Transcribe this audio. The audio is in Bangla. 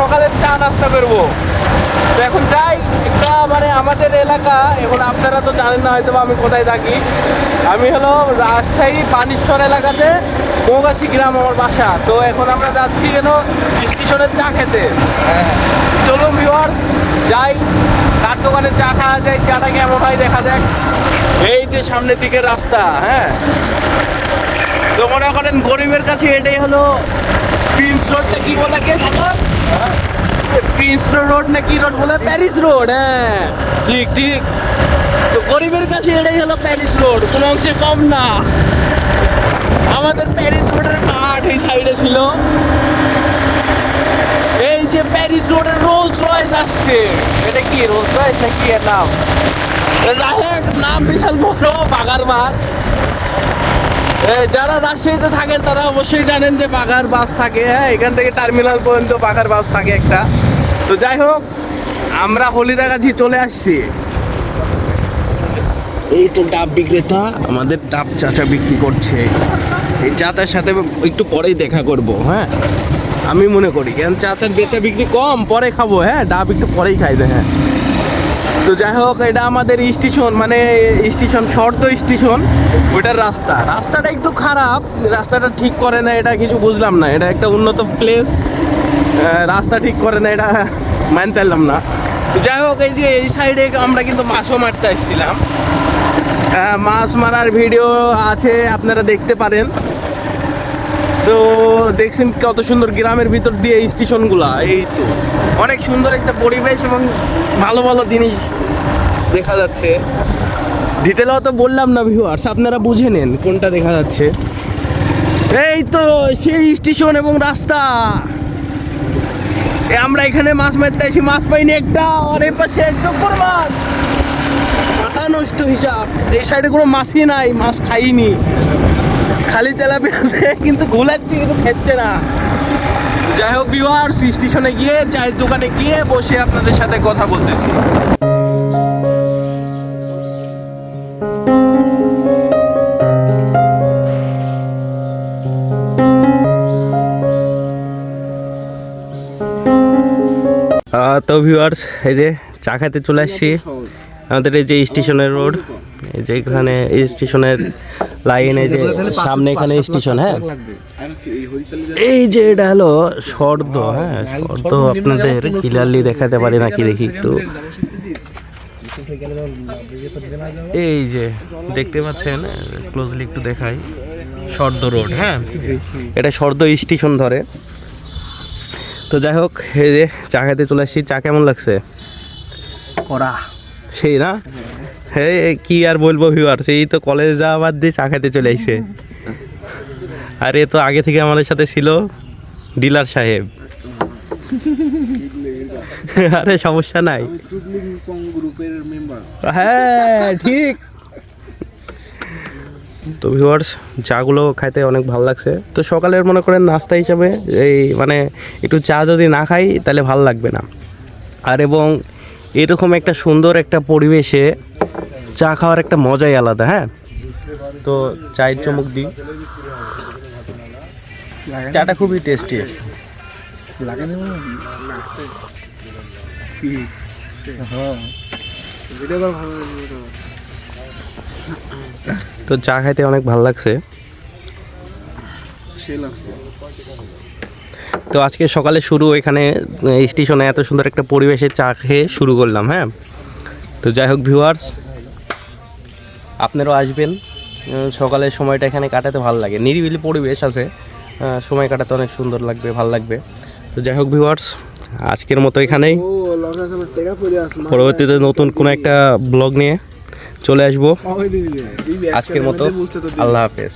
সকালের চা নাস্তা করব। তো এখন যাই, একটা মানে আমাদের এলাকা, এখন আপনারা তো জানেন না হয়তো আমি কোথায় থাকি। আমি হলো রাজশাহী পানিশ্বর এলাকাতে, মৌগাছি গ্রাম আমার বাসা। তো এখন আমরা যাচ্ছি কেন স্টেশনের চা খেতে। চলুন ভিওয়ার্স যাই তার দোকানে চা খাওয়া যায়, চাটা কেমন হয় দেখা যাক। এই যে সামনের দিকে রাস্তা হ্যাঁ? তো মনে করেন গরিবের কাছে এটাই হলো প্রিন্স রোডটা কি বলে কে প্রিন্স রোড না কি রোড বলে? প্যারিস রোড হ্যাঁ। ঠিক ঠিক। তো গরিবের কাছে এটাই হলো প্যারিস রোড কোনো অংশে কম না। আমাদের প্যারিস রোডের মাঠ এই সাইডে ছিল। এই যে প্যারিস রোডের রোলস রয়েস আসছে। এটা কি রোলস রয়েস না কি এর নাম? নাম বিশাল বড়, বাগার মাছ। যারা রাজশাহীতে থাকেন, তারা অবশ্যই জানেন যে বাঘার বাস থাকে। হ্যাঁ এখান থেকে টার্মিনাল পর্যন্ত বাঘার বাস থাকে একটা। তো যাই হোক, আমরা হলিদা হলিদাগাছি চলে আসছি। এই তো ডাব বিক্রেতা, আমাদের ডাব চাচা বিক্রি করছে। এই চাচার সাথে একটু পরেই দেখা করব হ্যাঁ? আমি মনে করি, কারণ চাচার বেচা বিক্রি কম, পরে খাব হ্যাঁ? ডাব একটু পরেই খাই খাইবে হ্যাঁ? তো যাই হোক, এটা আমাদের স্টেশন মানে স্টেশন, শর্ত স্টেশন, ওইটার রাস্তা। রাস্তাটা একটু খারাপ, রাস্তাটা ঠিক করে না, এটা কিছু বুঝলাম না। এটা একটা উন্নত প্লেস রাস্তা ঠিক করে না, এটা মানতে পারলাম না। তো যাই হোক, এই যে এই সাইডে আমরা কিন্তু মাছও মারতে এসেছিলাম মাছ মারার ভিডিও আছে, আপনারা দেখতে পারেন। তো দেখছেন কত সুন্দর গ্রামের ভিতর দিয়ে এই স্টেশনগুলা, এই তো। অনেক সুন্দর একটা পরিবেশ এবং ভালো ভালো জিনিস দেখা যাচ্ছে। ডিটেলও তো বললাম না ভিউয়ার্স আপনারা বুঝে নেন কোনটা দেখা যাচ্ছে। এই তো সেই স্টেশন এবং রাস্তা। আমরা এখানে মাছ মারতে আসি মাছ পাইনি একটা, আর এই পাশে চক্কর মাছ। মাথা নষ্ট হিসাব। এই সাইডে কোনো মাছই নাই, মাছ খাইনি। খালি তেলাপিয়া আছে, কিন্তু ঘুলাচ্ছে, কিন্তু খেচ্ছে না। যাই হোক ভিউয়ার্স স্টেশনে গিয়ে, চায়ের দোকানে গিয়ে বসে আপনাদের সাথে কথা বলতেছি। তো ভিউয়ার্স এই যে চা খেতে চলে আসছি। আমাদের এই যে স্টেশনের রোড এই যে এখানে স্টেশনের লাইন এই যে সামনে এখানে স্টেশন হ্যাঁ। এই যে এটা হলো শর্দ হ্যাঁ শর্দ আপনাদের ক্লিয়ারলি দেখাতে পারি নাকি দেখি একটু। এই যে দেখতে পাচ্ছেন ক্লোজলি একটু দেখাই। শর্দ রোড হ্যাঁ। এটা শর্দ স্টেশন ধরে। তো যাই হোক এই যে চা খেতে চলে আসছি। চা কেমন লাগছে? করা সেই না? হ্যাঁ কি আর বলব ভিউয়ার সেই তো কলেজ যাওয়া বাদ দিয়ে চা খেতে চলে আইছে। আর এ তো আগে থেকে আমাদের সাথে ছিল ডিলার সাহেব। আরে, সমস্যা নাই। হ্যাঁ ঠিক। তো ভিউয়ার্স চাগুলো খাইতে অনেক ভালো লাগছে। তো সকালের মনে করেন নাস্তা হিসাবে এই মানে একটু চা যদি না খাই, তাহলে ভালো লাগবে না। আর এবং এরকম একটা সুন্দর একটা পরিবেশে চা খাওয়ার একটা মজাই আলাদা হ্যাঁ? তো চায়ের চমক দিই। চাটা খুবই টেস্টি হ্যাঁ? তো চা খাইতে অনেক ভালো লাগছে। তো আজকে সকালে শুরু এখানে স্টেশনে এত সুন্দর একটা পরিবেশে চা খেয়ে শুরু করলাম হ্যাঁ? তো যাই হোক ভিউয়ার্স আপনারাও আসবেন। সকালের সময়টা এখানে কাটাতে ভালো লাগে। নিরিবিলি পরিবেশ আছে। সময় কাটাতে অনেক সুন্দর লাগবে ভালো লাগবে। তো যাই হোক ভিউয়ার্স আজকের মতো এখানেই। পরবর্তীতে নতুন কোনো একটা ব্লগ নিয়ে চলে আসব। আজকের মতো আল্লাহ হাফেজ।